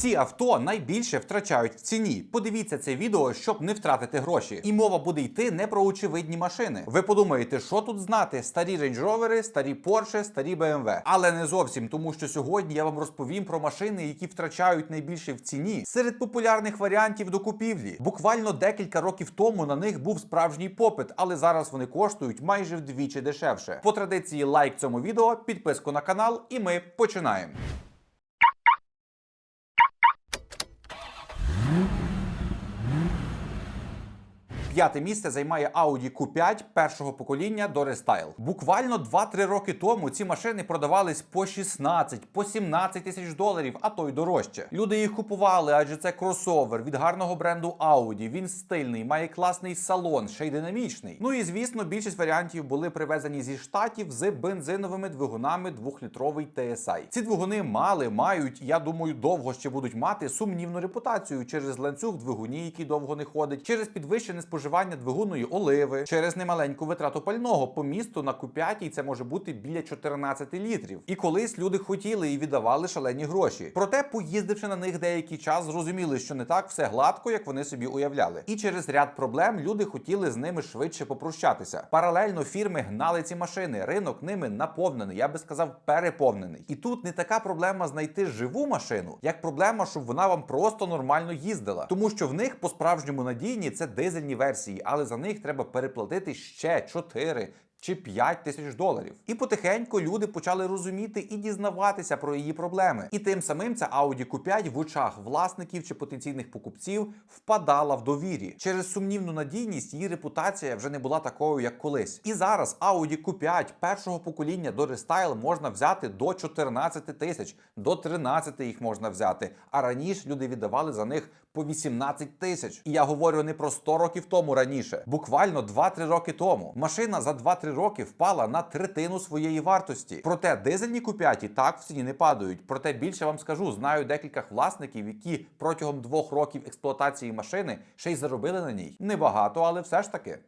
Ці авто найбільше втрачають в ціні. Подивіться це відео, щоб не втратити гроші. І мова буде йти не про очевидні машини. Ви подумаєте, що тут знати: старі Rover, старі Porsche, старі BMW. Але не зовсім, тому що сьогодні я вам розповім про машини, які втрачають найбільше в ціні серед популярних варіантів до купівлі. Буквально декілька років тому на них був справжній попит, але зараз вони коштують майже вдвічі дешевше. По традиції лайк цьому відео, підписку на канал, і ми починаємо. Mm-hmm. П'яте місце займає Audi Q5 першого покоління до рестайл. Буквально 2-3 роки тому ці машини продавались по 16, по 17 тисяч доларів, а то й дорожче. Люди їх купували, адже це кросовер від гарного бренду Audi. Він стильний, має класний салон, ще й динамічний. Ну і звісно, більшість варіантів були привезені зі штатів з бензиновими двигунами 2-літровий TSI. Ці двигуни мали, мають, я думаю, довго ще будуть мати сумнівну репутацію через ланцюг двигунів, який довго не ходить, через підвищене споживання двигунної оливи, через немаленьку витрату пального по місту на Q5 це може бути біля 14 літрів. І колись люди хотіли і віддавали шалені гроші. Проте, поїздивши на них деякий час, зрозуміли, що не так все гладко, як вони собі уявляли. І через ряд проблем люди хотіли з ними швидше попрощатися. Паралельно фірми гнали ці машини. Ринок ними наповнений, я би сказав, переповнений. І тут не така проблема знайти живу машину, як проблема, щоб вона вам просто нормально їздила. Тому що в них по-справжньому надійні це дизельні версії, але за них треба переплатити ще 4 чи 5 тисяч доларів. І потихеньку люди почали розуміти і дізнаватися про її проблеми. І тим самим ця Audi Q5 в очах власників чи потенційних покупців впадала в довірі. Через сумнівну надійність її репутація вже не була такою, як колись. І зараз Audi Q5 першого покоління до рестайл можна взяти до 14 тисяч, до 13 їх можна взяти. А раніше люди віддавали за них по 18 тисяч. І я говорю не про 100 років тому раніше, буквально 2-3 роки тому. Машина за 2-3 роки впала на третину своєї вартості. Проте дизельні купяті так в ціні не падають. Проте більше вам скажу, знаю декілька власників, які протягом двох років експлуатації машини ще й заробили на ній. Небагато, але все ж таки.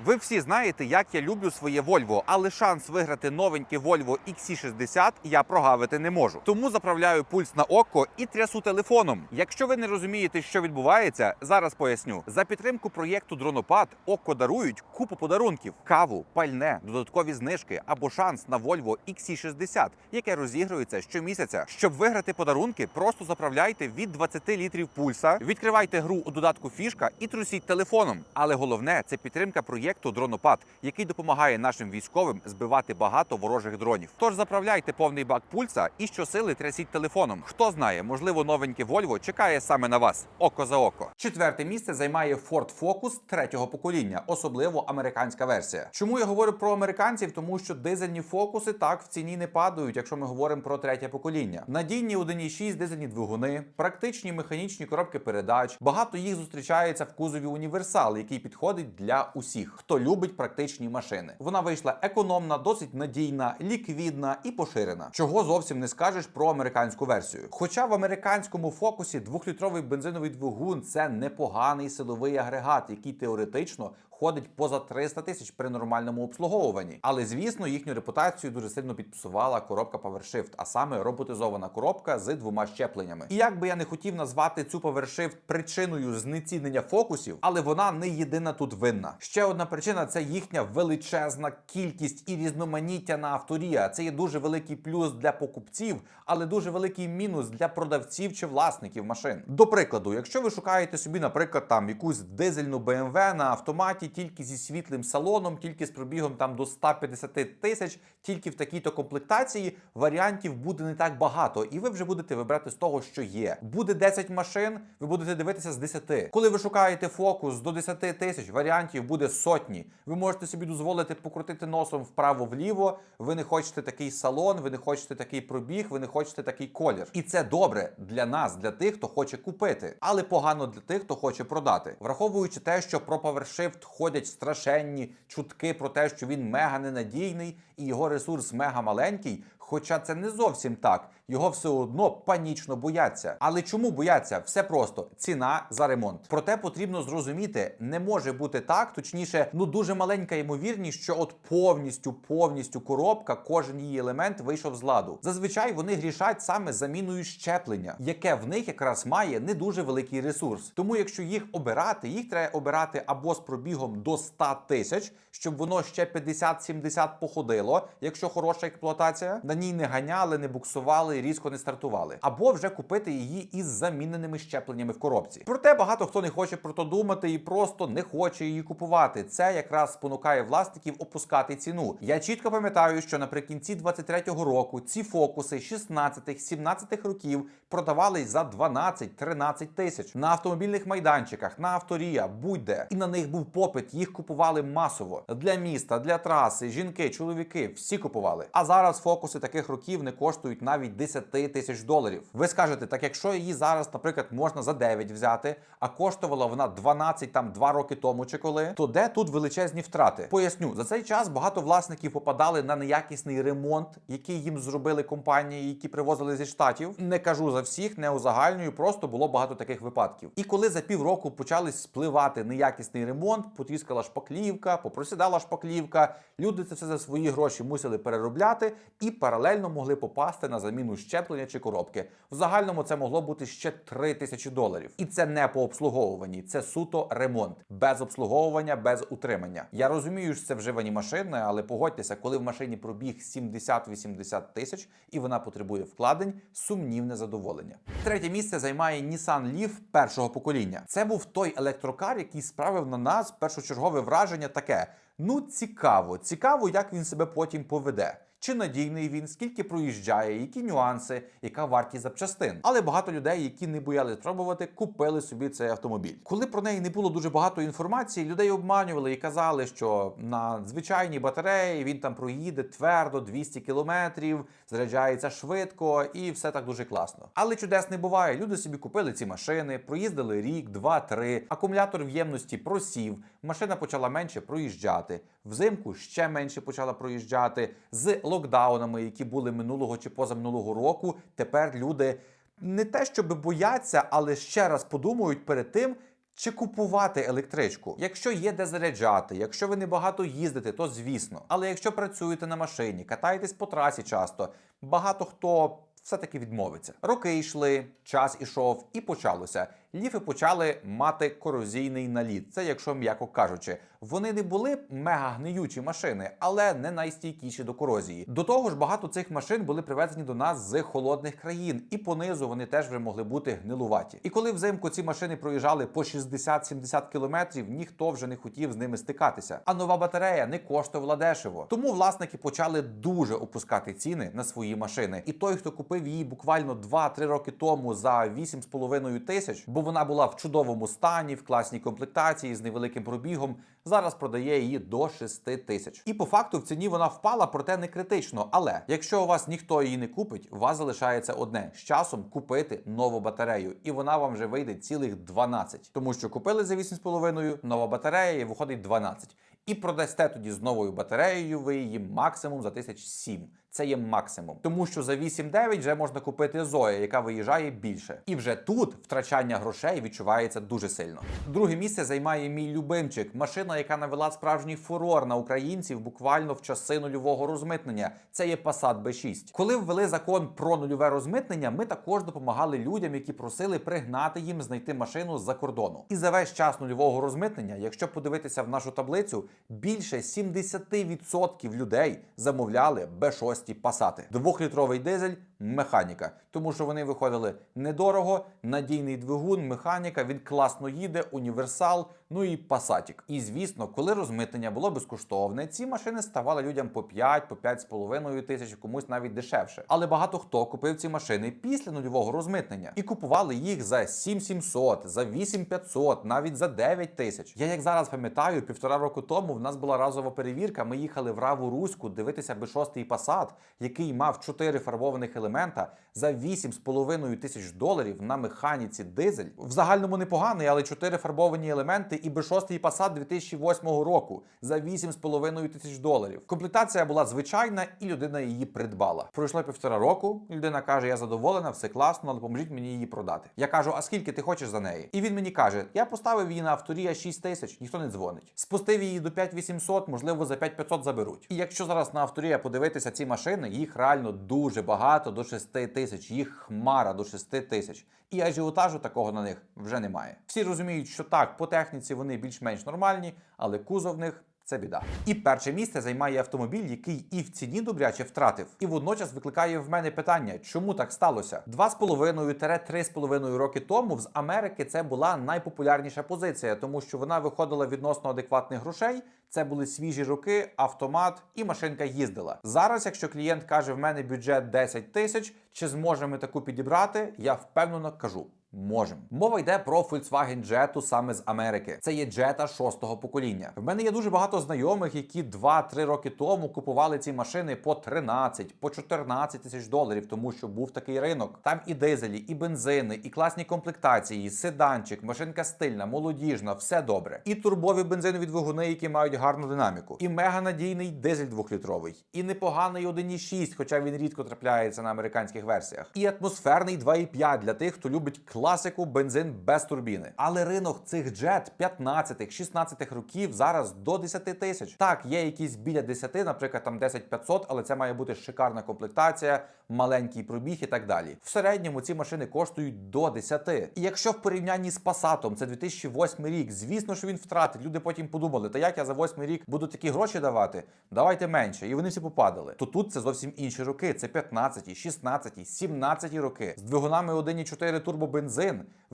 Ви всі знаєте, як я люблю своє Volvo, але шанс виграти новеньке Volvo XC60 я прогавити не можу. Тому заправляю пульс на око і трясу телефоном. Якщо ви не розумієте, що відбувається, зараз поясню. За підтримку проєкту Дронопад око дарують купу подарунків: каву, пальне, додаткові знижки або шанс на Volvo XC60, яке розігрується щомісяця. Щоб виграти подарунки, просто заправляйте від 20 літрів пульса, відкривайте гру у додатку фішка і трусіть телефоном. Але головне це підтримка проєкту Дронопад, який допомагає нашим військовим збивати багато ворожих дронів. Тож заправляйте повний бак пульса і щосили трясіть телефоном. Хто знає, можливо, новеньке Volvo чекає саме на вас. Око за око. Четверте місце займає Ford Focus третього покоління, особливо американська версія. Чому я говорю про американців? Тому що дизельні фокуси так в ціні не падають, якщо ми говоримо про третє покоління. Надійні 1.6 дизельні двигуни, практичні механічні коробки передач. Багато їх зустрічається в кузові універсал, який підходить для усіх, хто любить практичні машини. Вона вийшла економна, досить надійна, ліквідна і поширена. Чого зовсім не скажеш про американську версію. Хоча в американському фокусі двохлітровий бензиновий двигун це непоганий силовий агрегат, який теоретично ходить поза 300 тисяч при нормальному обслуговуванні. Але звісно, їхню репутацію дуже сильно підпсувала коробка PowerShift, а саме роботизована коробка з двома щепленнями. І як би я не хотів назвати цю PowerShift причиною знецінення фокусів, але вона не єдина тут винна. Ще одна причина це їхня величезна кількість і різноманіття на авторія. Це є дуже великий плюс для покупців, але дуже великий мінус для продавців чи власників машин. До прикладу, якщо ви шукаєте собі, наприклад, там якусь дизельну BMW на автоматі, тільки зі світлим салоном, тільки з пробігом там до 150 тисяч, тільки в такій-то комплектації варіантів буде не так багато, і ви вже будете вибирати з того, що є. Буде 10 машин, ви будете дивитися з 10. Коли ви шукаєте фокус до 10 тисяч, варіантів буде сотні. Ви можете собі дозволити покрутити носом вправо-вліво. Ви не хочете такий салон, ви не хочете такий пробіг, ви не хочете такий колір. І це добре для нас, для тих, хто хоче купити, але погано для тих, хто хоче продати, враховуючи те, що про PowerShift ходять страшенні чутки про те, що він мега ненадійний і його ресурс мега маленький. Хоча це не зовсім так. Його все одно панічно бояться. Але чому бояться? Все просто ціна за ремонт. Проте потрібно зрозуміти, не може бути так, точніше, ну дуже маленька ймовірність, що от повністю, повністю коробка, кожен її елемент вийшов з ладу. Зазвичай вони грішать саме заміною щеплення, яке в них якраз має не дуже великий ресурс. Тому, якщо їх обирати, їх треба обирати або з пробігом до 100 тисяч, щоб воно ще 50-70 походило, якщо хороша експлуатація, на ній не ганяли, не буксували, різко не стартували, або вже купити її із заміненими щепленнями в коробці. Проте багато хто не хоче про то думати і просто не хоче її купувати. Це якраз спонукає власників опускати ціну. Я чітко пам'ятаю, що наприкінці 23-го року ці фокуси 16-17 років продавались за 12-13 тисяч на автомобільних майданчиках, на авторія, будь-де. І на них був попит. Їх купували масово для міста, для траси, жінки, чоловіки всі купували. А зараз фокуси таких років не коштують навіть 10 тисяч доларів. Ви скажете, так якщо її зараз, наприклад, можна за 9 взяти, а коштувала вона 12 там 2 роки тому чи коли, то де тут величезні втрати? Поясню, за цей час багато власників попадали на неякісний ремонт, який їм зробили компанії, які привозили зі штатів. Не кажу за всіх, не узагальнюю, просто було багато таких випадків. І коли за півроку почали спливати неякісний ремонт, потріскала шпаклівка, попросідала шпаклівка, люди це все за свої гроші мусили переробляти і паралельно могли попасти на заміну щеплення чи коробки. В загальному це могло бути ще 3 тисячі доларів. І це не по обслуговуванні, це суто ремонт, без обслуговування, без утримання. Я розумію, що це вживані машини, але погодьтеся, коли в машині пробіг 70-80 тисяч і вона потребує вкладень, сумнівне задоволення. Третє місце займає Nissan Leaf першого покоління. Це був той електрокар, який справив на нас першочергове враження таке: ну цікаво, цікаво, як він себе потім поведе. Чи надійний він, скільки проїжджає, які нюанси, яка вартість запчастин. Але багато людей, які не боялись пробувати, купили собі цей автомобіль. Коли про неї не було дуже багато інформації, людей обманювали і казали, що на звичайній батареї він там проїде твердо 200 кілометрів, заряджається швидко і все так дуже класно. Але чудес не буває. Люди собі купили ці машини, проїздили рік, два, три. Акумулятор в ємності просів, машина почала менше проїжджати. Взимку ще менше почала проїжджати з локдаунами, які були минулого чи позаминулого року. Тепер люди не те, щоб бояться, але ще раз подумають перед тим. Чи купувати електричку? Якщо є де заряджати, якщо ви не багато їздите, то звісно. Але якщо працюєте на машині, катаєтесь по трасі часто, багато хто все-таки відмовиться. Роки йшли, час ішов, і почалося. Ліфи почали мати корозійний наліт. Це, якщо м'яко кажучи, вони не були мега гниючі машини, але не найстійкіші до корозії. До того ж, багато цих машин були привезені до нас з холодних країн, і понизу вони теж вже могли бути гнилуваті. І коли взимку ці машини проїжджали по 60-70 кілометрів, ніхто вже не хотів з ними стикатися. А нова батарея не коштувала дешево. Тому власники почали дуже опускати ціни на свої машини. І той, хто купив її буквально 2-3 роки тому за 8,5 тисяч, бо вона була в чудовому стані, в класній комплектації з невеликим пробігом. Зараз продає її до 6 тисяч. І по факту в ціні вона впала, проте не критично. Але якщо у вас ніхто її не купить, у вас залишається одне з часом купити нову батарею, і вона вам вже вийде цілих 12. Тому що купили за 8,5, нова батарея і виходить 12. І продасте тоді з новою батареєю ви її максимум за 1007. Це є максимум, тому що за 8-9 вже можна купити Зоя, яка виїжджає більше. І вже тут втрачання грошей відчувається дуже сильно. Друге місце займає мій любимчик, машина, яка навела справжній фурор на українців буквально в часи нульового розмитнення. Це є Passat B6. Коли ввели закон про нульове розмитнення, ми також допомагали людям, які просили пригнати їм знайти машину з-за кордону. І за весь час нульового розмитнення, якщо подивитися в нашу таблицю, більше 70% людей замовляли B6 пасати. Двохлітровий дизель, механіка, тому що вони виходили недорого, надійний двигун, механіка. Він класно їде, універсал. Ну і пасатік. І звісно, коли розмитнення було безкоштовне, ці машини ставали людям по 5, по 5,5 тисяч, комусь навіть дешевше. Але багато хто купив ці машини після нульового розмитнення і купували їх за 7700, за 8500, навіть за 9 тисяч. Я як зараз пам'ятаю, півтора року тому в нас була разова перевірка. Ми їхали в Раву Руську дивитися B6 Passat, який мав 4 фарбованих елемента за 8,5 тисяч доларів на механіці дизель. В загальному непоганий, але 4 фарбовані елементи і B6 Passat 2008 року за 8,5 тисяч доларів. Комплектація була звичайна, і людина її придбала. Пройшло півтора року. Людина каже: Я задоволена, все класно, але поможіть мені її продати. Я кажу: А скільки ти хочеш за неї? І він мені каже: Я поставив її на авторія 6 тисяч, ніхто не дзвонить. Спустив її до 5800, можливо, за 5500 заберуть. І якщо зараз на авторія подивитися ці машини, їх реально дуже багато до 6 тисяч, їх хмара до 6 тисяч. І ажіотажу такого на них вже немає. Всі розуміють, що так, по техніці вони більш-менш нормальні, але кузов в них. Це біда. І перше місце займає автомобіль, який і в ціні добряче втратив, і водночас викликає в мене питання, чому так сталося? Два з половиною три з половиною роки тому з Америки це була найпопулярніша позиція, тому що вона виходила відносно адекватних грошей. Це були свіжі роки, автомат і машинка їздила. Зараз, якщо клієнт каже, в мене бюджет 10 тисяч, чи зможемо ми таку підібрати, я впевнено кажу. Можемо. Мова йде про Volkswagen Jetta саме з Америки. Це є Jetta шостого покоління. В мене є дуже багато знайомих, які 2-3 роки тому купували ці машини по 13, по 14 тисяч доларів, тому що був такий ринок. Там і дизелі, і бензини, і класні комплектації, седанчик, машинка стильна, молодіжна, все добре. І турбові бензинові двигуни, які мають гарну динаміку, і мега надійний дизель двохлітровий, і непоганий 1.6, хоча він рідко трапляється на американських версіях, і атмосферний 2.5 для тих, хто любить класику бензин без турбіни. Але ринок цих джет 15-16 років зараз до 10 тисяч. Так, є якісь біля 10, наприклад, там 10-500, але це має бути шикарна комплектація, маленький пробіг і так далі. В середньому ці машини коштують до 10. І якщо в порівнянні з Passat, це 2008 рік, звісно, що він втратить. Люди потім подумали, та як я за 8 рік буду такі гроші давати? Давайте менше. І вони всі попадали. То тут це зовсім інші роки. Це 15, 16, 17 роки. З двигунами 1,4 турбобензин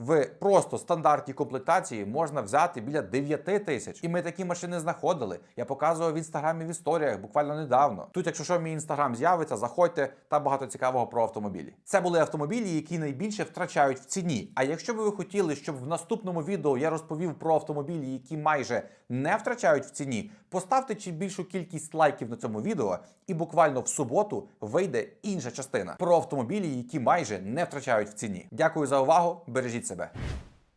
в просто стандартній комплектації можна взяти біля 9 тисяч. І ми такі машини знаходили. Я показував в інстаграмі в історіях буквально недавно. Тут, якщо що, мій інстаграм з'явиться, заходьте та багато цікавого про автомобілі. Це були автомобілі, які найбільше втрачають в ціні. А якщо би ви хотіли, щоб в наступному відео я розповів про автомобілі, які майже не втрачають в ціні, поставте чи більшу кількість лайків на цьому відео, і буквально в суботу вийде інша частина про автомобілі, які майже не втрачають в ціні. Дякую за увагу. Бережіть себе.